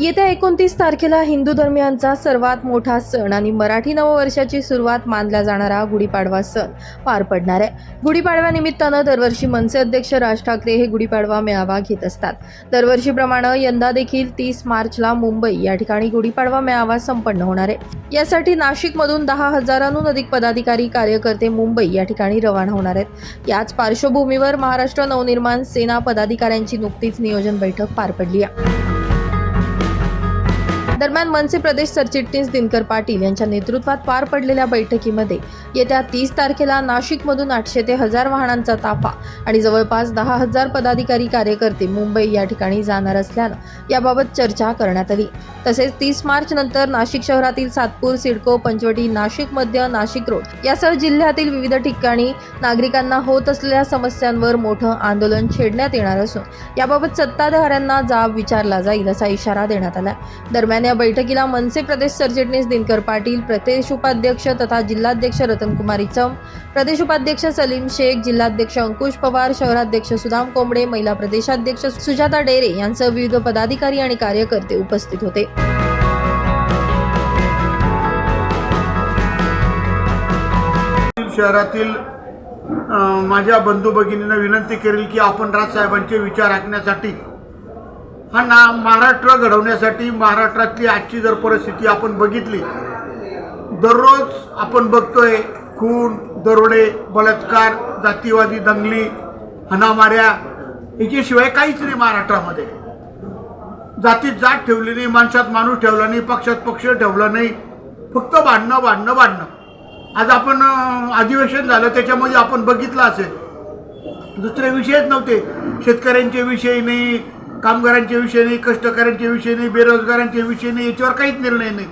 येत्या एकोणतीस तारखेला हिंदू धर्मियांचा सर्वात मोठा सण आणि मराठी नववर्षाची सुरुवात मानला जाणारा गुढीपाडवा सण पार पडणार आहे. गुढीपाडव्यानिमित्तानं दरवर्षी मनसे अध्यक्ष राज ठाकरे हे गुढीपाडवा मेळावा घेत असतात. दरवर्षीप्रमाणे यंदा देखील तीस मार्चला मुंबई या ठिकाणी गुढीपाडवा मेळावा संपन्न होणार आहे. यासाठी नाशिकमधून दहा हजारांहून अधिक पदाधिकारी कार्यकर्ते मुंबई या ठिकाणी रवाना होणार आहेत. याच पार्श्वभूमीवर महाराष्ट्र नवनिर्माण सेना पदाधिकाऱ्यांची नुकतीच नियोजन बैठक पार पडली आहे. दरम्यान मनसे प्रदेश सरचिटणीस दिनकर पाटील यांच्या नेतृत्वात पार पडलेल्या बैठकीमध्ये येत्या तीस तारखेला नाशिकमधून आठशे ते हजार वाहनांचा ताफा आणि जवळपास दहा हजार पदाधिकारी कार्यकर्ते मुंबई या ठिकाणी जाणार असल्यानं याबाबत चर्चा करण्यात आली. तसेच तीस मार्च नंतर नाशिक शहरातील सातपूर सिडको पंचवटी नाशिक मध्य नाशिक रोड यासह जिल्ह्यातील विविध ठिकाणी नागरिकांना होत असलेल्या समस्यांवर मोठं आंदोलन छेडण्यात येणार असून याबाबत सत्ताधाऱ्यांना जाब विचारला जाईल असा इशारा देण्यात आला. दरम्यान या बैठकीला मनसे प्रदेश सरचिटणीस दिनकर पाटील प्रदेश उपाध्यक्ष तथा जिल्हाध्यक्ष रतनकुमार इचम प्रदेश उपाध्यक्ष सलीम शेख जिल्हाध्यक्ष अंकुश पवार शहराध्यक्ष सुदाम कोंबडे महिला प्रदेशाध्यक्ष सुजाता डेरे यांसह विविध पदाधिकारी आणि कार्यकर्ते उपस्थित होते. शहरातील माझ्या बंधू भगिनींना विनंती करेल की आपण राजसाहेबांचे विचार ऐकण्यासाठी हा ना महाराष्ट्र घडवण्यासाठी महाराष्ट्रातली आजची जर परिस्थिती आपण बघितली दररोज आपण बघतोय खून दरोडे बलात्कार जातीवादी दंगली हणामाऱ्या याच्याशिवाय काहीच नाही महाराष्ट्रामध्ये. जातीत जात ठेवली नाही माणसात माणूस ठेवला नाही पक्षात पक्ष ठेवला नाही फक्त भांडणं भांडणं भांडणं. आज आपण अधिवेशन झालं त्याच्यामध्ये आपण बघितलं असेल. दुसरे विषयच नव्हते. शेतकऱ्यांचे विषय नाही कामगारांच्या विषय नाही विषयाने विषय नाही याच्यावर काहीच निर्णय नाही.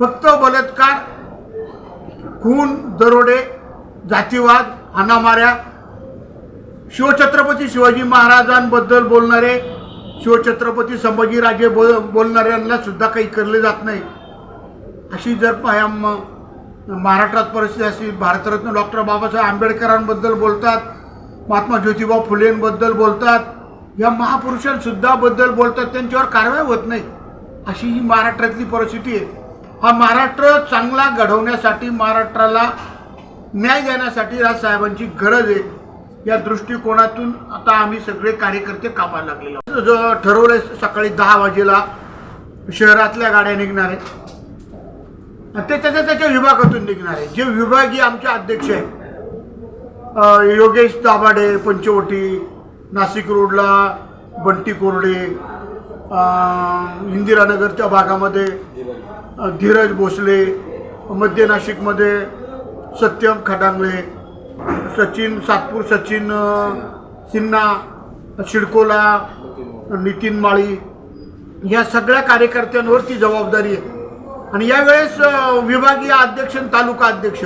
फक्त बलात्कार खून दरोडे जातीवाद हाणामाऱ्या शिवछत्रपती शिवाजी महाराजांबद्दल बोलणारे शिवछत्रपती संभाजीराजे बो बोलणाऱ्यांना सुद्धा काही करले जात नाही. अशी जर पाया महाराष्ट्रात परिस्थिती अशी भारतरत्न डॉक्टर बाबासाहेब आंबेडकरांबद्दल बोलतात महात्मा ज्योतिबा फुलेंबद्दल बोलतात या महापुरुषांसुद्धा बद्दल बोलतात त्यांच्यावर कारवाई होत नाही. अशी ही महाराष्ट्रातली परिस्थिती आहे. हा महाराष्ट्र चांगला घडवण्यासाठी महाराष्ट्राला न्याय देण्यासाठी राजसाहेबांची गरज आहे. या दृष्टिकोनातून आता आम्ही सगळे कार्यकर्ते कामाला लागलेलो जो ठरवलं सकाळी दहा वाजेला शहरातल्या गाड्या निघणार आहेत. ते त्याच्या त्याच्या विभागातून निघणार आहे जे विभागीय आमचे अध्यक्ष आहेत. योगेश दाभाडे पंचवटी नाशिक रोडला बंटी कोरडे इंदिरानगरच्या भागामध्ये धीरज भोसले मध्य नाशिकमध्ये सत्यम खडांगळे सचिन सातपूर सचिन सिन्हा शिडकोला नितीन माळी या सगळ्या कार्यकर्त्यांवरती जबाबदारी आहे. आणि यावेळेस विभागीय अध्यक्ष आणि तालुका अध्यक्ष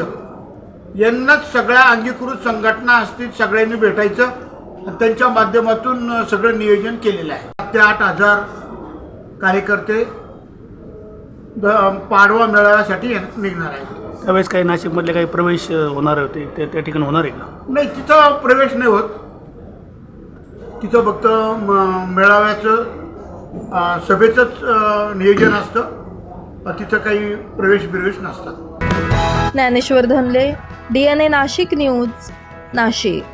यांनाच सगळ्या अंगीकृत संघटना असतील सगळ्यांनी भेटायचं. आणि त्यांच्या माध्यमातून सगळं नियोजन केलेलं आहे. सात ते आठ हजार कार्यकर्ते द- पाडवा मेळाव्यासाठी निघणार आहेत. त्यावेळेस काही नाशिकमधले काही प्रवेश होणार होते ते त्या ठिकाणी होणार आहे का? नाही तिथं प्रवेश नाही होत. तिथं फक्त म- मेळाव्याचं अ, सभेचंच अ, नियोजन असतं. तिथं काही प्रवेश बिरवेश नसतात. Dnyaneshwar Dhanle D N A Nashik news Nashik.